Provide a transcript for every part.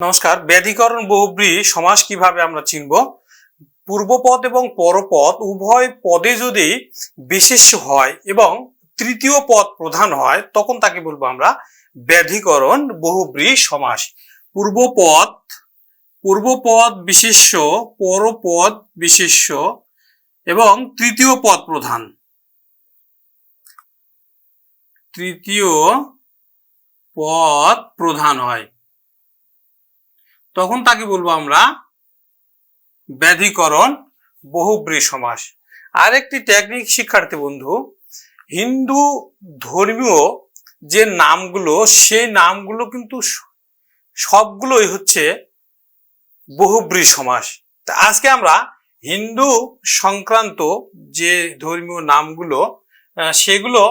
নমস্কার, ব্যাধিকরণ বহুব্রী সমাস কীভাবে আমরা চিনব? পূর্বপদ এবং পরপদ, উভয় পদে যদি বিশেষ হয় এবং তৃতীয় পদ প্রধান হয়, তখন তাকে বলব আমরা ব্যাধিকরণ বহুব্রী সমাস। পূর্বপদ পূর্বপদ বিশেষ্য, পরপদ বিশেষ্য এবং তৃতীয় পদ প্রধান। তৃতীয় পদ প্রধান হয়। তখন তাকে বলব আমরা ব্যাধিকরণ বহুব্রী সমাস আরেকটি টেকনিক শিক্ষার্থী বন্ধু, হিন্দু ধর্মীয় যে নামগুলো, সেই নামগুলো কিন্তু সবগুলোই হচ্ছে বহুব্রী সমাস আজকে আমরা হিন্দু সংক্রান্ত যে ধর্মীয় নামগুলো সেগুলো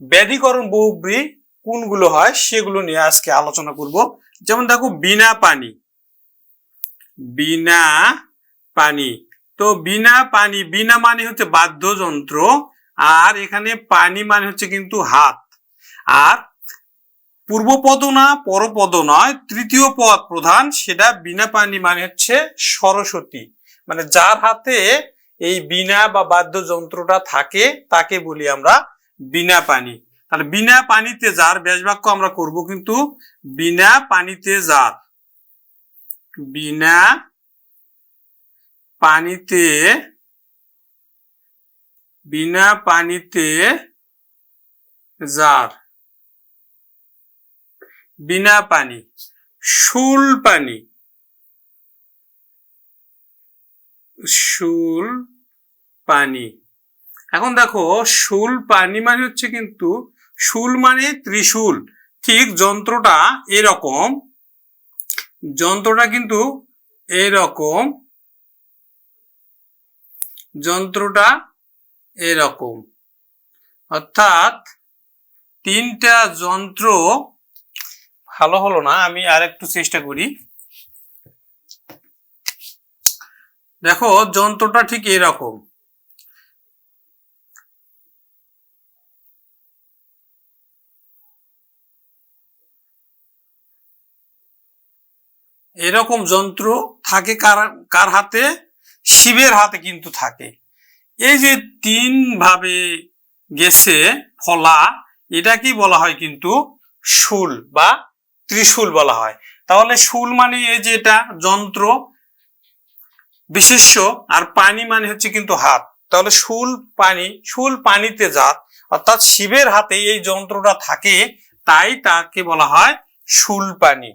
ব্যাধিকরণ বহুব্রী কোনগুলো হয় সেগুলো নিয়ে আজকে আলোচনা করব। যেমন দেখো, বিনা পানি। বিনা পানি। তো বিনা পানি, বিনা মানে হচ্ছে বাদ্যযন্ত্র, আর এখানে পানি মানে হচ্ছে কিন্তু হাত। আর পূর্বপদ না পরপদ নয় তৃতীয় পদ প্রধান, সেটা বিনা পানি মানে হচ্ছে সরস্বতী। মানে যার হাতে এই বিনা বা বাদ্যযন্ত্রটা থাকে, তাকে বলি আমরা বিনা পানি। তাহলে বিনা পানিতে যার ব্যাসবাক্য আমরা করব কিন্তু বিনা পানিতে যার। বিনা পানিতে বিনা পানিতে জার বিনা পানি, শুল পানি। শুল পানি। এখন দেখো, শুল পানি মানে হচ্ছে কিন্তু, শুল মানে ত্রিশুল। ঠিক যন্ত্রটা এরকম যন্ত্রটা কিন্তু এরকম। যন্ত্রটা এরকম। অর্থাৎ তিনটা যন্ত্র ভালো হলো না, আমি আর একটু চেষ্টা করি। দেখো, যন্ত্রটা ঠিক এরকম। এরকম যন্ত্র থাকে কার কার হাতে? শিবের হাতে কিন্তু থাকে। এই যে তিন ভাবে গেছে ফলা, এটা কি বলা হয় কিন্তু? শুল বা ত্রিশূল বলা হয়। তাহলে শুল মানে এই যে এটা যন্ত্র বিশেষ্য, আর পানি মানে হচ্ছে কিন্তু হাত। তাহলে শুল পানি, শুল পানিতে জাত, অর্থাৎ শিবের হাতে এই যন্ত্রটা থাকে, তাই তাকে বলা হয় শুল পানি।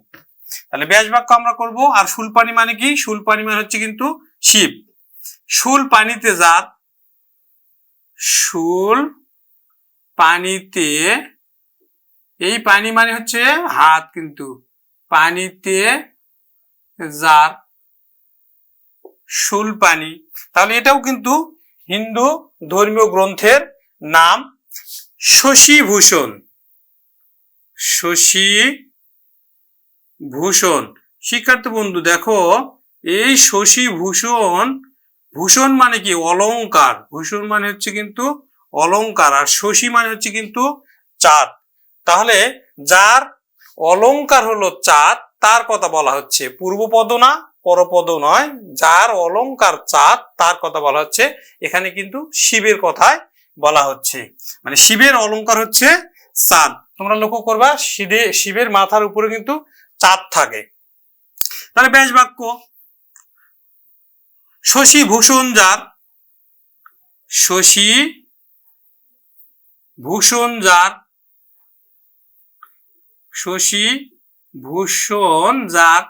তাহলে ব্যাস বাক্য আমরা করব, আর শুল পানি মানে কি? শুল পানি মানে হচ্ছে কিন্তু শিব। শুল পানিতে জাত শুল পানিতে, এই পানি মানে হচ্ছে হাত কিন্তু। পানিতে যার? শুল পানি। তাহলে এটাও কিন্তু হিন্দু ধর্মীয় গ্রন্থের নাম শশীভূষণ। শশী ভূষণ। শিক্ষার্থী বন্ধু, দেখো, এই শশী ভূষণ ভূষণ মানে কি? অলংকার। ভূষণ মানে হচ্ছে কিন্তু অলংকার, আর শশী মানে হচ্ছে কিন্তু চাঁদ। তাহলে যার অলংকার হলো চাঁদ, তার কথা বলা হচ্ছে পূর্বপদ না, পরপদ নয়। যার অলংকার চাঁদ, তার কথা বলা হচ্ছে, এখানে কিন্তু শিবের কথাই বলা হচ্ছে। মানে শিবের অলংকার হচ্ছে চাঁদ। তোমরা লক্ষ্য করবা শিবে শিবের মাথার উপরে কিন্তু চাঁদ থাকে। তাহলে ব্যাস বাক্য। শশী ভূষণ যার, শশী ভূষণ যার, শশী ভূষণ যার,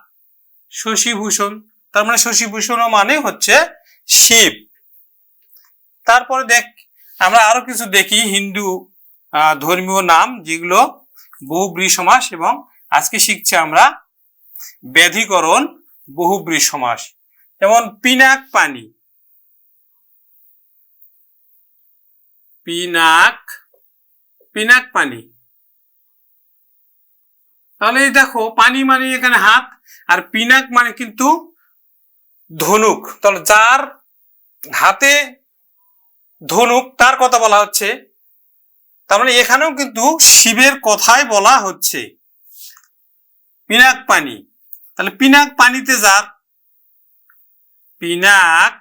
শশী ভূষণ। তার মানে শশী ভূষণ মানে হচ্ছে শিব। তারপরে দেখ, আমরা আরও কিছু দেখি, হিন্দু ধর্মীয় নাম, যেগুলো বহুব্রী সমাস এবং আজকে শিখছি আমরা ব্যাধিকরণ বহুব্রী সমাস যেমন পিনাক পানি। পিনাক পিনাক পানি। তাহলে দেখো, পানি মানে এখানে হাত, আর পিনাক মানে কিন্তু ধনুক। তাহলে যার হাতে ধনুক, তার কথা বলা হচ্ছে। তার মানে এখানেও কিন্তু শিবের কথাই বলা হচ্ছে। পিনাক পানি। তাহলে পিনাক পানিতে যার? পিনাক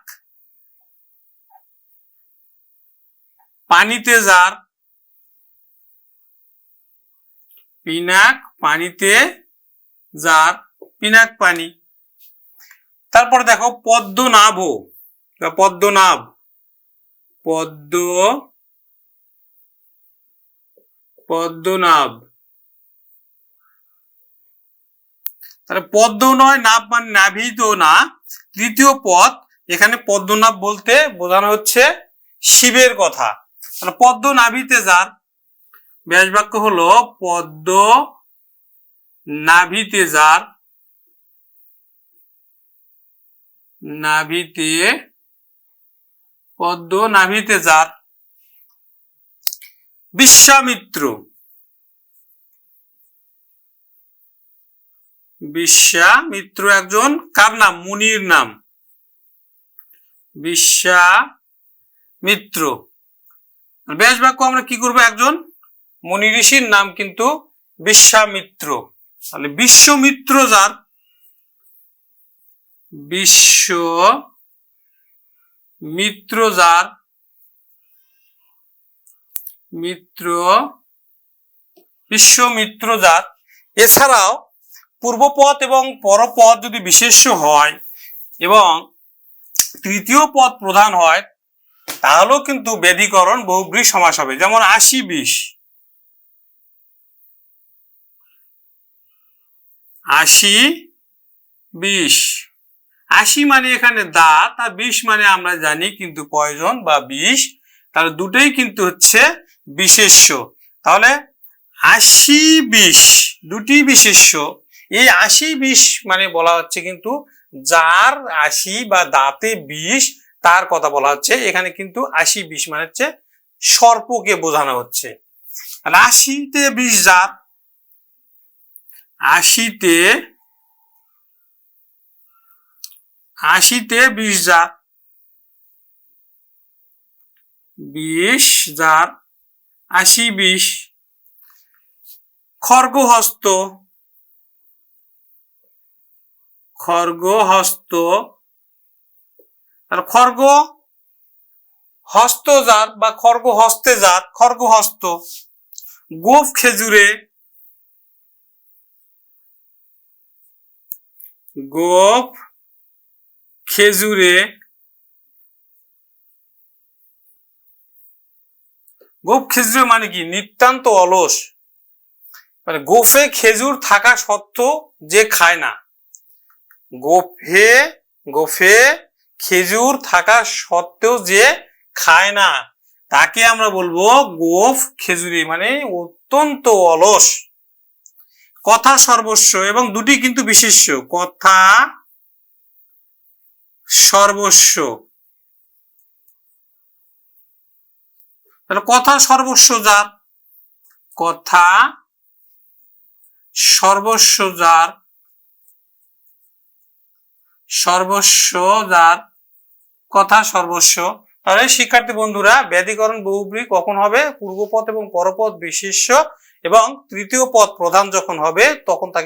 পানিতে যার? পিনাক পানিতে যার? পিনাক পানি। তারপর দেখো পদ্মনাভ। বা পদ্মনাভ। পদ্ম পদ্মনাভ। তাহলে পদ্ম নয়, নাভ মানে নাভিত না। তৃতীয় পদ, এখানে পদ্মনাভ বলতে বোঝানো হচ্ছে শিবের কথা। তাহলে পদ্ম নাভিতে যার? ব্যাস বাক্য হলো পদ্ম নাভিতে যার? নাভিতে, পদ্ম নাভিতে যার? বিশ্বামিত্র। বিশ্বামিত্র একজন, কার নাম? মুনির নাম। বিশ্বামিত্র ব্যাস বাক্য আমরা কি করব একজন? মুনি ঋষির নাম কিন্তু বিশ্বামিত্র তাহলে বিশ্বমিত্র যার? বিশ্ব মিত্র যার? মিত্র বিশ্বমিত্র যার? এছাড়াও পূর্বপদ এবং পরপদ যদি বিশেষ্য হয় এবং তৃতীয় পদ প্রধান হয়, তাহলেও কিন্তু বেদীকরণ বহুব্রী সমাস হবে। যেমন আশি বিশ। আশি বিশ। আশি মানে এখানে দাঁত আর বিশ মানে আমরা জানি কিন্তু পয়জন বা বিষ তাহলে দুটোই কিন্তু হচ্ছে বিশেষ্য। তাহলে আশি বিশ, দুটি বিশেষ্য। এই আশি বিষ মানে বলা হচ্ছে কিন্তু যার আশি বা দাঁতে বিষ তার কথা বলা হচ্ছে। এখানে কিন্তু আশি বিষ মানে হচ্ছে সর্পকে বোঝানো হচ্ছে। আশিতে বিষ যার? আশিতে আশিতে বিশ জাত বিশ জাত আশি বিশ। খর্গহস্ত খর্গ হস্ত। জাত বা খর্গ হস্তে জাত খর্গহস্ত গোফ খেজুরে গোপ খেজুরে গোপ খেজুরে মানে কি? নিতান্ত অলস। মানে গোফে খেজুর থাকা সত্ত্বেও যে খায় না। গোফে গোফে খেজুর থাকা সত্ত্বেও যে খায় না, তাকে আমরা বলব গোফ খেজুরি মানে অত্যন্ত অলস। কথা সর্বস্ব এবং দুটি কিন্তু বিশেষ্য কথা সর্বস্ব। তাহলে কথা সর্বস্ব যার? কথা সর্বস্ব যার? সর্বস্ব যার কথা সর্বস্ব। তাহলে শিক্ষার্থী বন্ধুরা, ব্যাধিকরণ বহুব্রী কখন হবে? পূর্বপদ এবং পরপদ বিশিষ্য এবং তৃতীয় পদ প্রধান যখন হবে, তখন তাকে